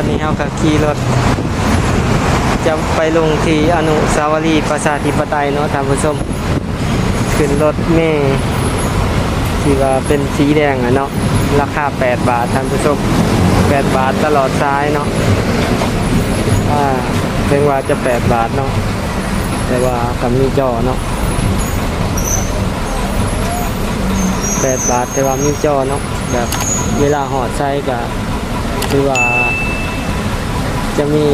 อนนี้เราก็ขี่รถ จะไปลงที่อนุสาวรีย์ประชาธิปไตยเนาะท่านผู้ชมขึ้นรถเมล์ที่ว่าเป็นสีแดงอะเนาะราคา 8 บาทท่านผู้ชม 8 บาทตลอดซ้ายเนาะอ่าถึงว่าจะ 8 บาทเนาะแต่ว่ากับมีจอเนาะ8บาทแต่ว่ามีจอเนาะแบบเวลาหอดใช้ก็คือว่า จะมี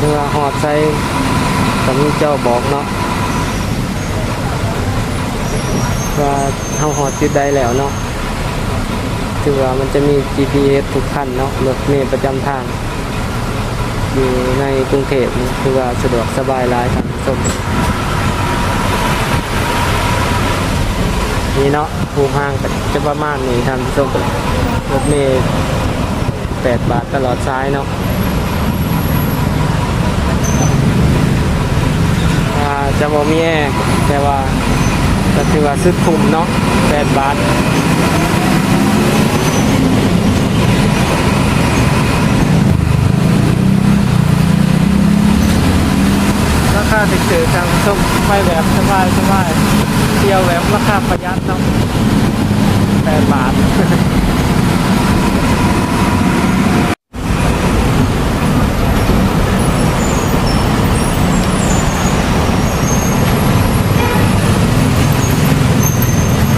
เวลาหอดใช้ก็มีจอบอกเนาะว่าเฮาหอดจุดใดแล้วเนาะคือว่ามันจะมี GPS ทุกคันเนาะรถเมล์ประจำทาง อยู่ในกรุงเทพคือว่าสะดวกสบายหลายท่านผู้ชมนี่เนาะภูห้างจะประมาณนี้ท่านผู้มรถเมล์8บาทตลอดซ้ายเนาะ จะบ่มีแอร์แต่ว่าก็ถือว่าสุดคุ้มเนาะ8บาทราคาถือทางผู้มไปแบบสบายสบายเที่ยวแบบราคาประหยัดเนาะ8บาท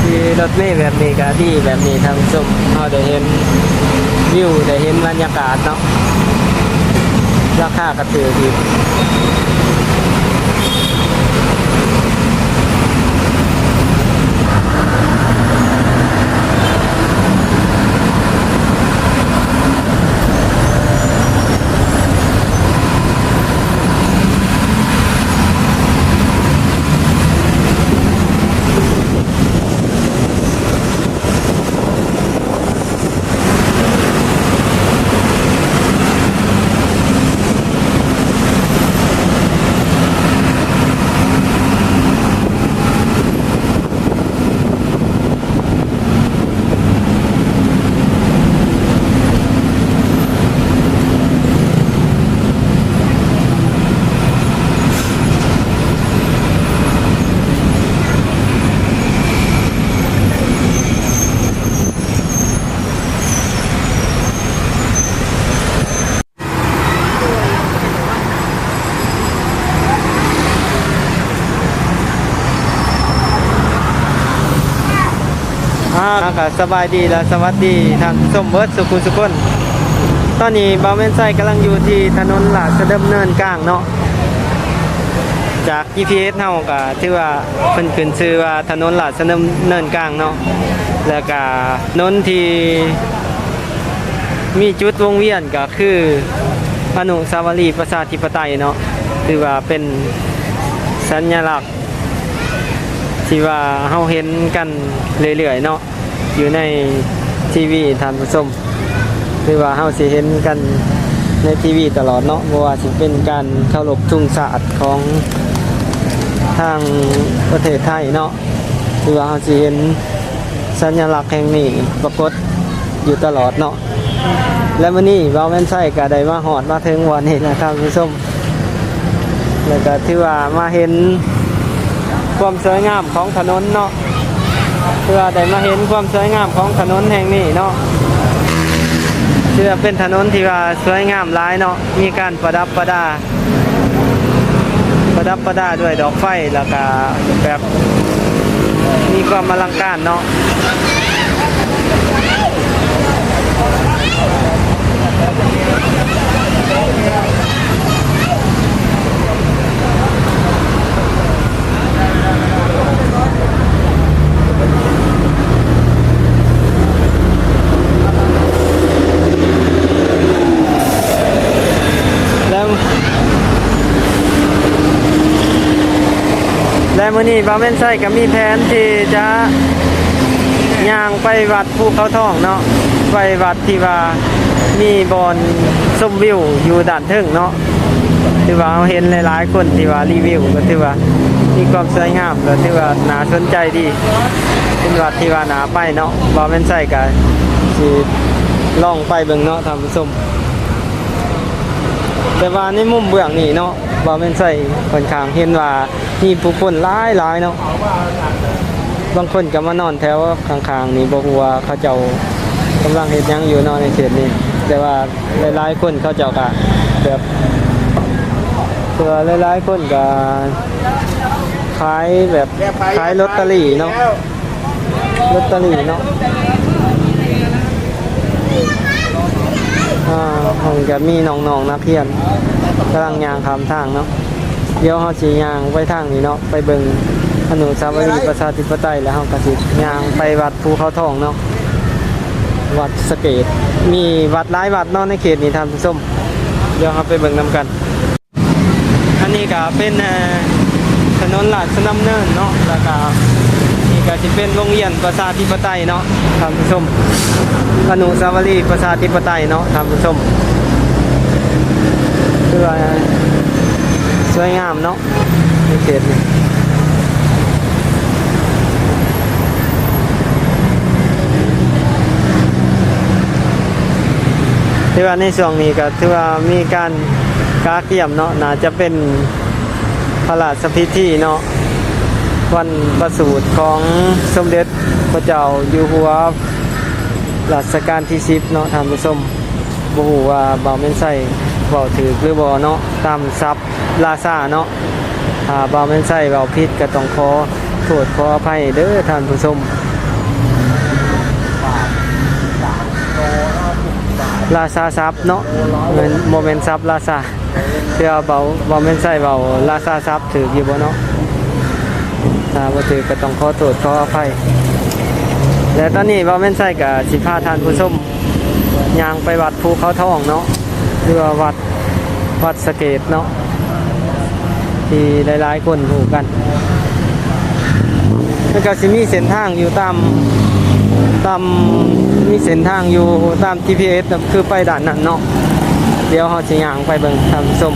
ที่ รถเมล์แบบนี้ก็ที่แบบนี้ทางชมเราได้เห็นวิวได้เห็นบรรยากาศเนาะราคาก็ถือดี อ่าก็สบายดีและสวัสดีท่านสมเบิร์ตสุขุสุคนตอนนี้บาวเมนไซกำลังอยู่ที่ถนนหลาดเด็จเนินกลางเนาะ จาก GPS เฮาก็ถือว่าเพิ่นขึ้นชื่อว่าถนนหลาดสนมเนินกลางเนาะ แล้วก็ถนนที่มีจุดวงเวียนก็คืออนุสาวรีย์ประชาธิปไตยเนาะถือว่าเป็นสัญลักษณ์ที่ว่าเฮาเห็นกันเรื่อยๆเนาะ อยู่ในทีวีท่านผู้ชมคือว่าเฮาสิเห็นกันในทีวีตลอดเนาะบ่ว่าสิเป็นการเคารพทุ่งศาสตร์ของทางประเทศไทยเนาะคือว่าเราจะเห็นสัญลักษณ์แห่งนี้ปรากฏอยู่ตลอดเนาะและมื้อนี้เราแม่นใช่ก็ได้มาหอดมาถึงวันนี้นะครับผู้ชมแล้วก็ถือว่ามาเห็นความสวยงามของถนนเนาะ เพื่อได้มาเห็นความสวยงามของถนนแห่งนี้เนาะเชื่อเป็นถนนที่ว่าสวยงามหลายเนาะมีการประดับประดา ประดับประดาด้วยดอกไฟแล้วก็แบบมีความอลังการเนาะแล้ว และมื้อ นี้บาเวนไซก็มีแผนที่จะย่างไปวัดภูเขาทองเนาะไปวัดที่ว่ามีบอนชมวิวอยู่ด้านเทิงเนาะที่ว่าเราเห็นหลายๆคนที่ว่ารีวิวก็ถือว่ามีความสวยงามก็ถือว่าน่าสนใจดีเป็นวัดที่ว่าน่าไปเนาะบาเวนไซก็สิลองไปเบิ่งเนาะท่านผู้ชม แต่ว่าในมุมเบื้องนี่เนาะบ่แม่นใส่ค่อนข้างเห็นว่ามีผู้คนหลายหลายเนาะบางคนก็มานอนแถวข้างๆนี่บ่ฮู้ว่าเขาเจ้ากำลังเฮ็ดหยังอยู่เนาะในเขตนี้แต่ว่าหลายๆคนเขาเจ้าก็แบบเพื่อหลายๆคนก็ขายแบบขายลอตเตอรี่เนาะลอตเตอรี่เนาะ อ่าผมจะมีน้องๆนักเรียนกำลังยางคำทางเนาะเดี๋ยวเขาสียางไปทางนี้เนาะไปเบิ่งอนุสาวรีย์ประชาธิปไตยแล้วเขาก็สิยางไปวัดภูเขาทองเนาะวัดสเกตมีวัดหลายวัดเนาะในเขตนี้ท่านผู้มเดี๋ยวเราไปเบิ่งนํกัน อันนี้ก็เป็นถนนลาดสนำเนินเนาะแล้วก็ นี่ก็สิเป็นโรงเรียนประชาธิปไตยเนาะท่านผู้ชมอนุสาวรีย์ประชาธิปไตยเนาะท่านผู้ชมคือว่าสวยงามเนาะเขตนี้ที่ว่าในช่วงนี้ก็ถือว่ามีการกาเกี่ยมเนาะน่าจะเป็นพระราชพิธีเนาะ วันประสูติของสมเด็จพระเจ้าอยู่หัวรัชกาลที่สิบเนาะท่านผู้ชมบ่ฮู้ว่าเบาแม่นใส่เบาถือหรือบ่เนาะตามซับลาซาเนาะถ้าเบาแม่นใส่เบาผิดก็ต้องขอโทษขออภัยเด้อท่านผู้ชมลาซาซับเนาะเงินโมเมนต์ซับลาซาเพื่อเบาเบาแม่นใส่เบาลาซาซับถืออยู่บ่เนาะ ถ้าบ่ถือก็ต้องขอโทษขออภัยและตอนนี้บ่าแม่นใส่กับสิพาทานผู้ชมยางไปวัดภูเขาทองเนาะหรือว่าวัดวัดสะเกตเนาะที่หลายๆคนถูกกันแล้วก็สิมีเส้นทางอยู่ตามตามมีเส้นทางอยู่ตาม GPS นะคือไปด่านนั้นเนาะเดี๋ยวเราสิย่างไปเบิ่งทานผู้ม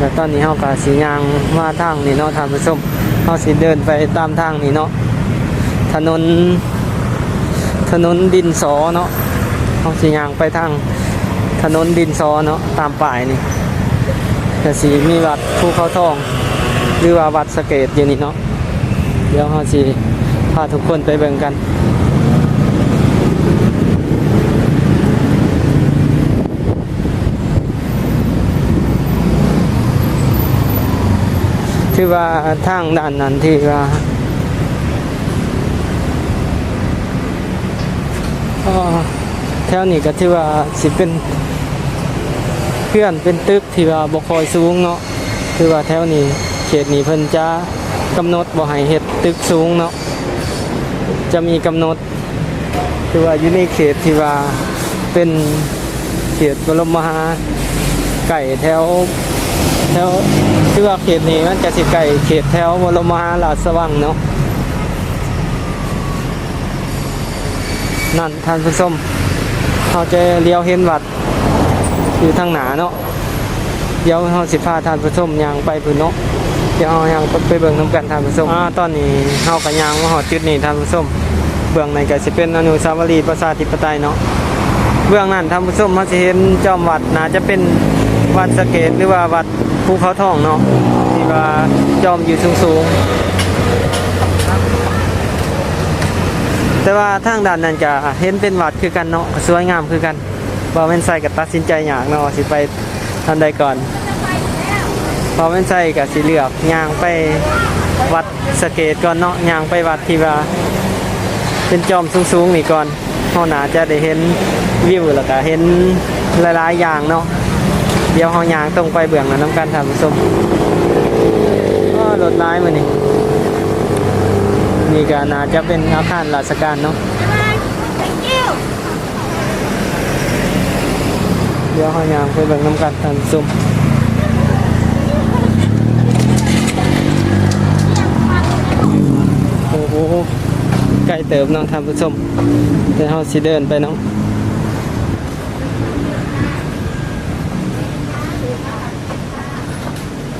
แล้วตอนนี้เราก็สิย่างมาทางนี่เนาะทานผู้ชมเราสิเดินไปตามทางนี้เนาะถนน ถนนดินสอเนาะเราสิย่างไปทางถนนดินสอเนาะตามป่ายนี่แต่สีมีวัดภูเขาทอง หรือว่าวัดสเกตอยู่นี่เนาะเดี๋ยวเราสิพาทุกคนไปเบิ่งกัน ที่ว่าทางด้านนั้นที่ว่าแถวนี้ก็ที่ว่าสิเป็นเพื่อนเป็นตึกที่ว่าบ่คอยสูงเนาะคือว่าแถวนี้เขตนี้เพิ่นจะกำหนดบ่ให้เฮ็ดตึกสูงเนาะจะมีกำหนดคือว่าอยู่ในเขตที่ว่าเป็นเขตบรมมหาไก่แถว แถวที่ว่าเขตนี้มันจะสิไก่เขตแถวบรมหาราชวังเนาะนั่นท่านผู้ชมเขาจะเลี้ยวเห็นวัดอยู่ทางหนาเนาะเดี๋ยวเขาสิพาท่านผู้ชมยางไปพื้นเนาะเดี๋ยวเอายางไปเบิ่งน้ำกันท่านผู้ชมอ่าตอนนี้เขากับยางมาหอดจุดนี้ท่านผู้ชมเบื้องในก็สิเป็นอนุสาวรีย์ประชาธิปไตยเนาะเบื้องนั้นท่านผู้ชมมาสิเห็นจอมวัดนาจะเป็น วัดสะเกตหรือว่าวัดภูเขาทองเนาะที่ว่าจอมอยู่สูงๆแต่ว่าทางด้านนั้นจะเห็นเป็นวัดคือกันเนาะสวยงามคือกันบ่แม่นใส่กับตัดสินใจอยากเนาะสิไปทันใดก่อนบ่แม่นใส่กับสิเหลือกย่างไปวัดสะเกตก่อนเนาะย่างไปวัดที่ว่าเป็นจอมสูงๆนี่ก่อนเฮาน่าจะได้เห็นวิวแล้วก็เห็นหลายๆอย่างเนาะ เดี๋ยวเฮาย่างตรงไปเบื้องนั้นน้ำกันท่านผู้ชมก็รถร้ายมานี่นี่ก็น่าจะเป็นอาคารราชการเนาะเดี๋ยวเฮาย่างไปเบื้องน้ำกันท่านผู้ชมโอ้โหใกล้เติบเนาะท่านผู้ชมเดี๋ยวเฮาสิเดินไปเนาะ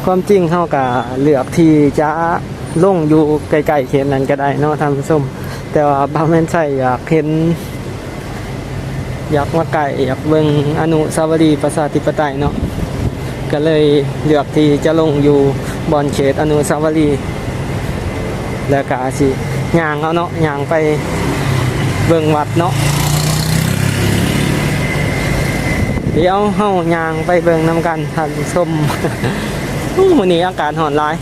ความจริงเขาก็เลือกที่จะลงอยู่ไกลๆเขตนั้นก็ได้เนาะท่านผู้ชมแต่ว่าบางแม่นใช่อยากเห็น อยากมาไก่อยากเบิ่งอนุสาวรีย์ประชาธิปไตยเนาะก็เลยเลือกที่จะลงอยู่บอนเขตอนุสาวรีย์แล้วก็อาสิย่างเอาเนาะย่างไปเบิ่งวัดเนาะเดี๋ยวเฮาย่างไปเบิ่งนำกันท่านผู้ชม อู้มื้อนี้อากาศร้อนหลาย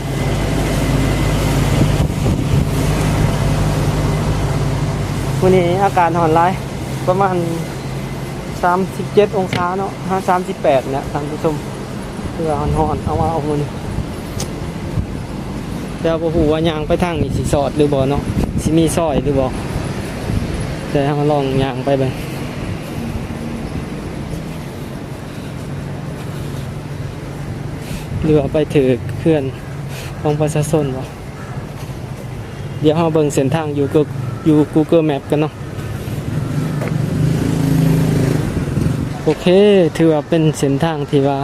วันนี้อากาศร้อนร้ายประมาณ 37 องศาเนาะฮะ38เนี่ยท่านผู้ชมเพื่อร้อนเอาว่าเอามันเดี๋ยวบ่ฮู้ว่ายางไปทางนี้สิสอดหรือบ่เนาะสิมีซอยหรือบ่แต่เราลองยางไปเบิ่ง รือว่าไปถือเคลื่อนของประชาชนบ่เดี๋ยวเราเบิ่งเส้นทางอยู่ก็อยู่ Google Map กันเนาะโอเค ถือว่าเป็นเส้นทางที่ว่า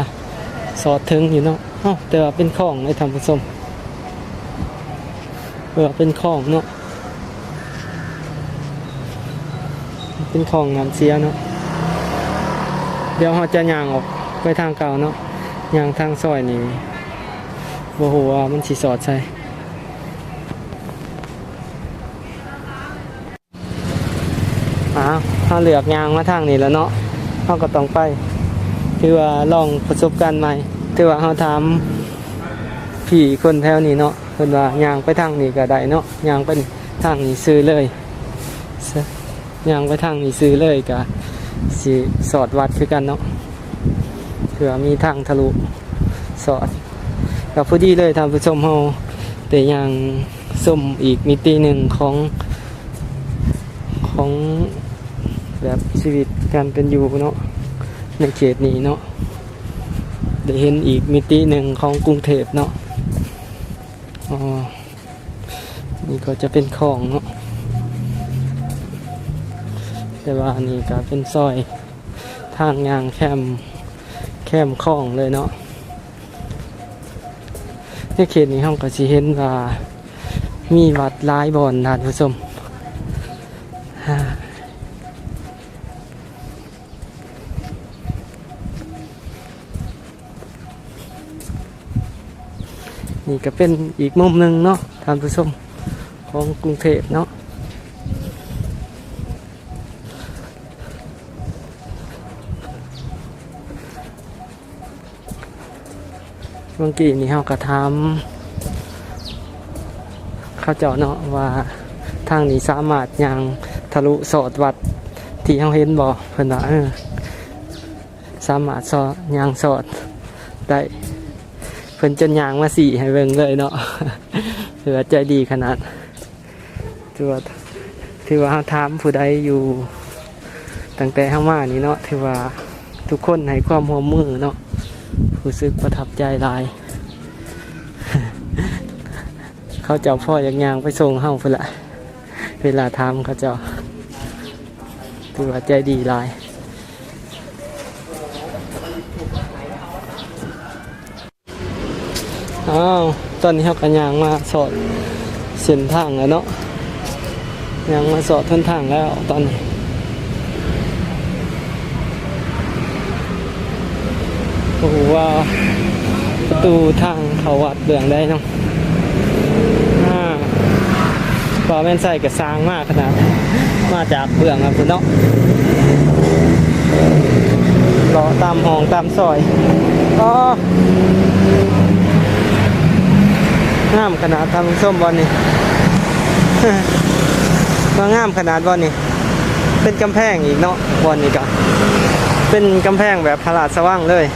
สอดถึงอยู่เนาะเอ้าแต่ว่าเป็นคลองในทางผสมเออเป็นคลองเนาะเป็นคลองน้ำเสียเนาะเดี๋ยวเราจะย่างออกไปทางเก่าเนาะ ย่างทางซอยนี่โอ้โหว่ามันสิสอดใช่อ่าเขาเลือกยางมาทางนี้แล้วเนาะเขาก็ต้องไปถือว่าลองประสบการณ์ใหม่ถือว่าเขาถามพี่คนแถวนี้เนาะเพิ่นว่ายางไปทางนี้ก็ได้เนาะยางไปทางนี้ซื้อเลยยางไปทางนี้ซื้อเลยก็สิสอดวัดคือกันเนาะ ผื่อมีทางทะลุสอดกับพอดีเลยทางผู้ชมเฮาแต่ยางส้มอีกมิติหนึ่งของของแบบชีวิตการเป็นอยู่เนาะในเขตนี้เนาะได้เห็นอีกมิติหนึ่งของกรุงเทพเนาะอ๋อนี่ก็จะเป็นของเนาะแต่ว่านี่ก็เป็นซอยทางยางแคม แคมคลองเลยเนาะในเขตนี้ห้องก็สิเห็นว่า มีวัดหลายบ่อนท่านผู้ชมนี่ก็เป็นอีกมุมหนึ่งเนาะท่านผู้ชมของกรุงเทพเนาะ มื่อกี้นี่เราก็ทำเข้าเจ้าเนาะว่าทางนี้สามารถยางทะลุสอดวัดที่เราเห็นบ่เพิ่นว่าเออสามารถสอดยางสอดได้เพิ่นจนยางมาสี่ให้เบิ่งเลยเนาะถือว่าใจดีขนาดถือว่าถือว่าเราถามผู้ใดอยู่ตั้งแต่เข้ามานี่เนาะถือว่าทุกคนให้ความร่วมมือเนาะ รู้สึกประทับใจหลาย เขาเจ้าพ่ออยากยางไปส่งเฮาพุ่นละเวลาทำเขาเจ้าถือว่าใจดีหลายอ้าวตอนนี้เขากันยางมาสอดเส้นทางแล้วเนาะยางมาสอดทนทางแล้วตอนนี้ โอ้โหว่าประตูทางเขาวัดเบืองได้นาะอ่าปอแม่นใส่กระซางมากขนาดมาจากเบืองครับคุณเนาะรอตามห้องตามซอยอ๋องามขนาดทำส้มบอลนี่ว่างามขนาดบอลนี่เป็นกำแพงอีกเนาะบอลนี่ก็เป็นกำแพงแบบพลาดสว่างเลย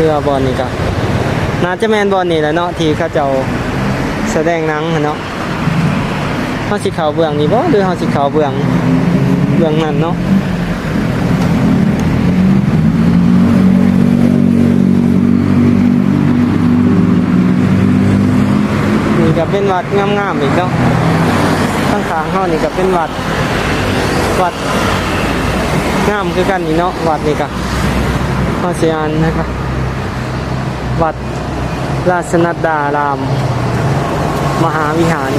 เลือบอลนี่ก็น่าจะแมนบอลนี่แหละเนาะที่เขาเจ้าแสดงหนังหั้นเนาะเขาสิเขาเบื้องนี่บ่หรือเขาสิเขาเบื้องเบื้องนั้นเนาะนี่ก็เป็นวัดงามๆอีกเนาะข้างขางเขานี่ก็เป็นวัดวัดงามคือกันนี่เนาะวัดนี่ก็ข้อเสียนนะครับ วัดราชนัดดาราม มหาวิหาร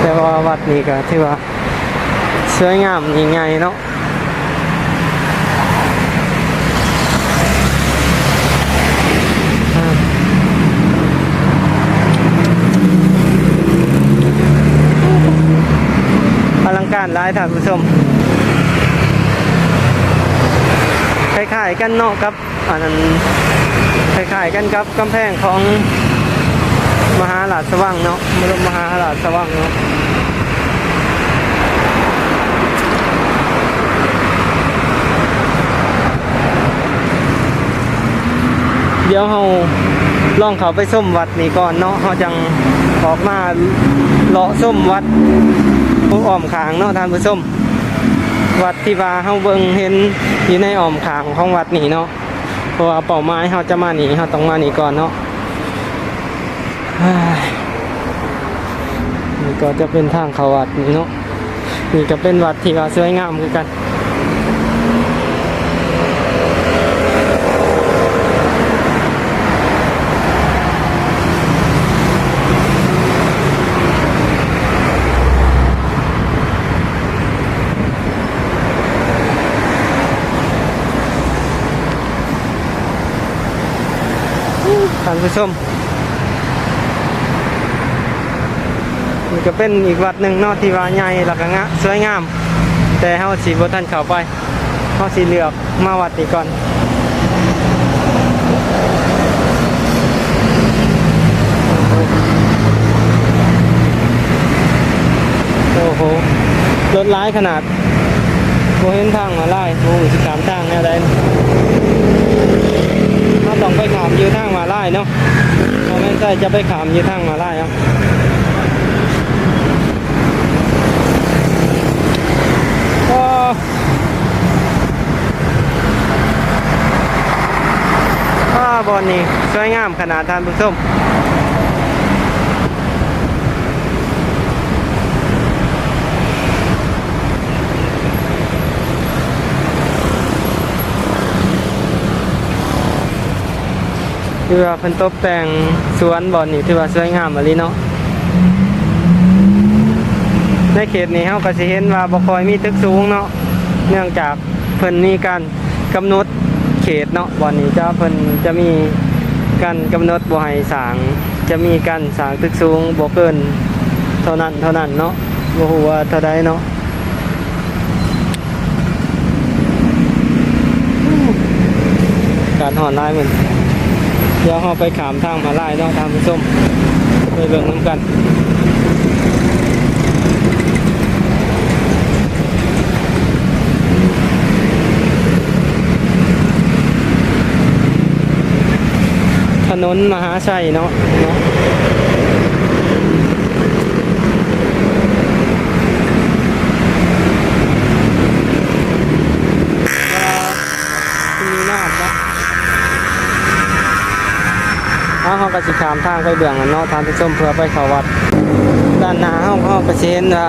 แต่ว่าวัดนี้ก็ถือว่าสวยงามยังไงเนาะการร้ายท่านผู้ชมคล้ายๆกันเนาะรับอันนั้น คล้ายๆกันกับกำแพงของมหาราชสว่างเนาะมรมมหาราชสว่างเนาะเดี๋ยวเราลองเขาไปส้มวัดนี้ก่อนเนาะเขาจังออกมาเลาะส้มวัดผู้อ้อมขางเนาะท่านผู้ชม วัดที่ว่าเฮาเบิ่งเห็นอยู่ในอ้อมขางของวัดนี้เนาะ ราะว่าเป่าไม้เฮาจะมาหนีเฮาต้องมาหนีก่อนเนาะนี่ก็จะเป็นทางเขาวัดนี่เนาะนี่ก็เป็นวัดที่ว่าสวยงามคือกัน ผู้ชมนี่ก็เป็นอีกวัดหนึ่งเนาะที่ว่าใหญ่แล้วก็งะสวยงาม แต่เฮาสิบ่ทันเข้าไปเฮาสิเหลือกมาวัดนี้ก่อนโอ้โหรถร้ายขนาดโมเห็นทางมาไล่โอ้สิสามทางแนวใดเรา ต้องไปขามยืนทางมาไล่เนาะเราไม่ใช่จะไปขามยืนทางมาไล่เนาะก็ก็บอลนี่สวยงามขนาดทานผู้ชม คือว่าเพิ่นตกแต่งสวนบ่อลนี่ถือว่าสวยงามอะลีเนาะในเขตนี้เฮาก็สิเห็นว่าบ่ค่อยมีตึกสูงเนาะเนื่องจากเพิ่นมีการกำหนดเขตเนาะบ่อลนี้จะเพิ่นจะมีการกำหนดบ่ให้สร้างจะมีการสร้างตึกสูงบ่เกินเท่านั้นเท่านั้นเนาะบ่ฮู้ว่าเท่าใดเนาะการหอนลายเหมือน เดี๋ยวเราไปขามทางมาไล่เนาะทางส้มไปเบิ่งน้ำกันถนนมหาชัยเนาะเนาะมีนาดเนาะ เอาเขาก็สิขามทางไปเบื้องกันเนาะทางที่ส้มเพื่อไปเขาวัด ด้านหน้าเขาเขาก็สิเห็นว่า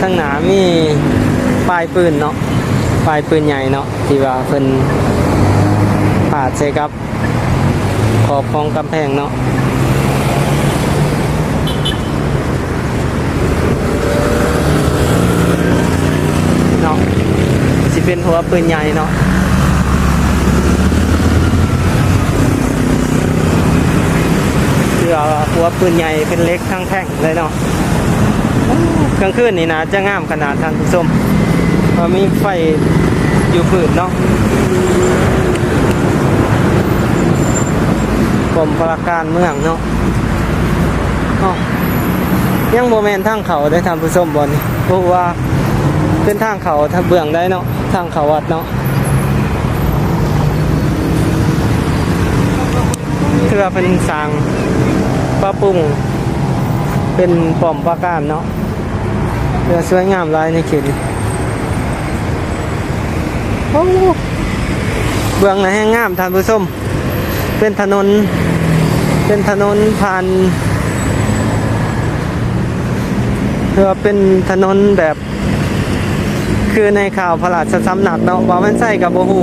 ทางหน้ามีป้ายปืนเนาะป้ายปืนใหญ่เนาะที่ว่าเพิ่นผาดใส่กับขอบของกำแพงเนาะเนาะสิเป็นหัวปืนใหญ่เนาะ รือหัวปืนใหญ่เป็นเล็กทั้งแท่งเลยเนาะกลางคืนนี่นะจะงามขนาดท่านผู้ชมเรามีไฟอยู่ผืนเนาะกรมพลการเมืองเนาะยังโมเมนทางเขาได้ท่านผู้ชมบนเพราะว่าเป็นทางเขาทางเบื้องได้เนาะทางเขาวัดเนาะเพื่อเป็นสร้าง ปรับปรุงเป็นป้อมปราการเนาะเรือสวยงามลายในเขตนี้โอ้เบื้องในแห้งงามท่านผู้ชมเป็นถนน เป็นถนนผ่านเรือเป็นถนนแบบ คือในข่าวพระราชสำนักเนาะว่ามันใส่กับโบหู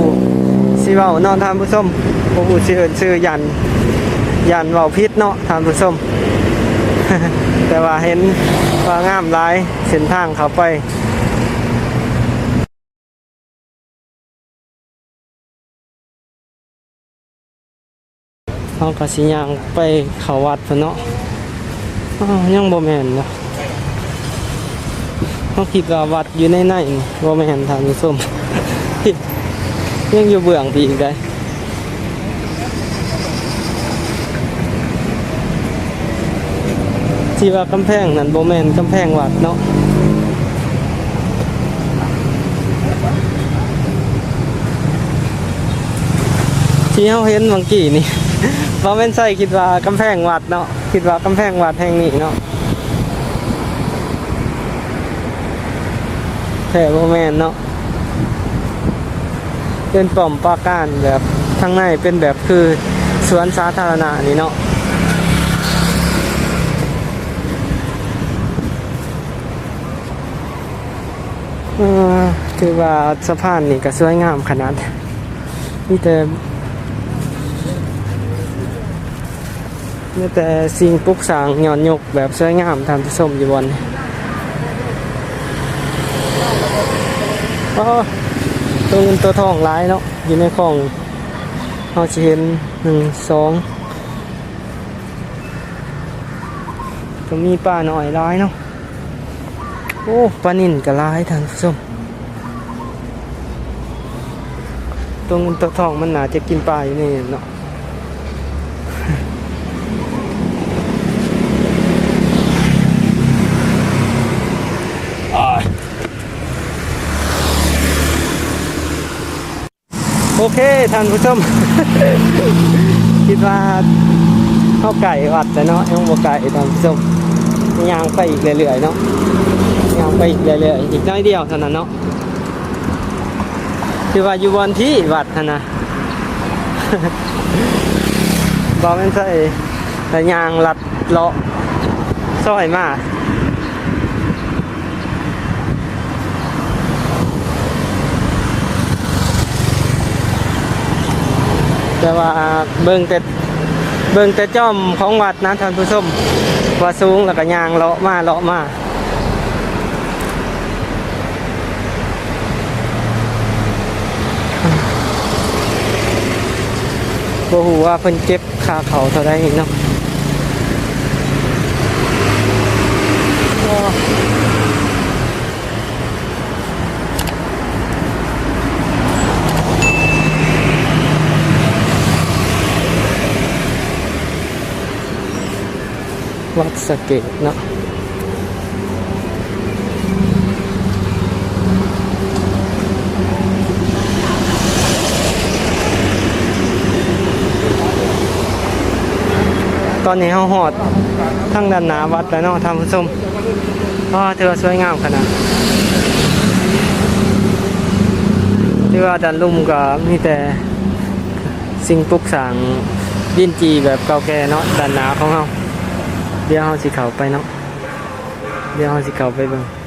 สิเว้าเนาะท่านผู้ชมโบหูสิเอินชื่อยัน ยันเว่าพิษเนาะท่านผู้ชม แต่ว่าเห็นว่างามหลายเส้นทางเขาไปเขากระสิยางไปเขาวัดพเนาะยังบ่แมนเนาะเขาคิดว่าวัดอยู่ในในนี่ว่าไม่เห็นทางผู้ชมยังอยู่เบื้องปีอีกได้ ที่ว่ากำแพงนั่นโบแมนกำแพงวัดเนาะที่เขาเห็นเมื่อกี้นี่เพราะแมนใส่คิดว่ากำแพงวัดเนาะคิดว่ากำแพงวัดแห่งนี้เนาะแต่โบแมนเนาะเป็นป่อมปราการแบบข้างในเป็นแบบคือสวนสาธารณะนี่เนาะ เออถือว่าสะพานนี่ก็สวยงามขนาดมีแต่มีแต่สิ่งปลูกสางย้อนยกแบบสวยงามทำที่ชมอยู่บนตัวเงินตัวทองหลายเนาะอยู่ในของเราจะเห็นหนึ่งสองก็มีป่าหน่อยหลายเนาะ โอ้ปลานินกระลายท่านผู้ชมตัวเงินตัวทองมันหนาจะกินปลาอยู่นี่เนาะโอเคท่านผู้ชม คิดว่าเข้าไก่วัดแต่เนาะยังบ่ไก่ท่านผู้ชมยางไปอีกเรื่อยๆเนาะ ไปอีกเรื่อยๆอีกน้อยเดียวเท่านั้นเนาะคือว่าอยู่บนที่วัดนะนะบอกเป็นใส่แต่ยางลัดเลาะซอยมากแต่ว่าเบิ่งแต่เบิ่งแต่จอมของวัดนะท่านผู้ชมว่าสูงแล้วก็ยางเลาะมาเลาะมา บ่ฮู้ว่าเพิ่นเก็บค่าเขาเท่าใดเนาะวัดสะเกตเนาะ ตอนนี้เขาหอดทั้งด้านหน้าวัดแล้วเนาะท่านผู้ชมก็ถือว่าสวยงามขนาดที่ว่าด้านลุ่มก็มีแต่สิ่งปลุกสางดินจีแบบเก่าแก่เนาะด้านหน้าของเขาเดี๋ยวเขาสิเข้าไปเนาะเดี๋ยวเขาสิเข้าไปบ้าง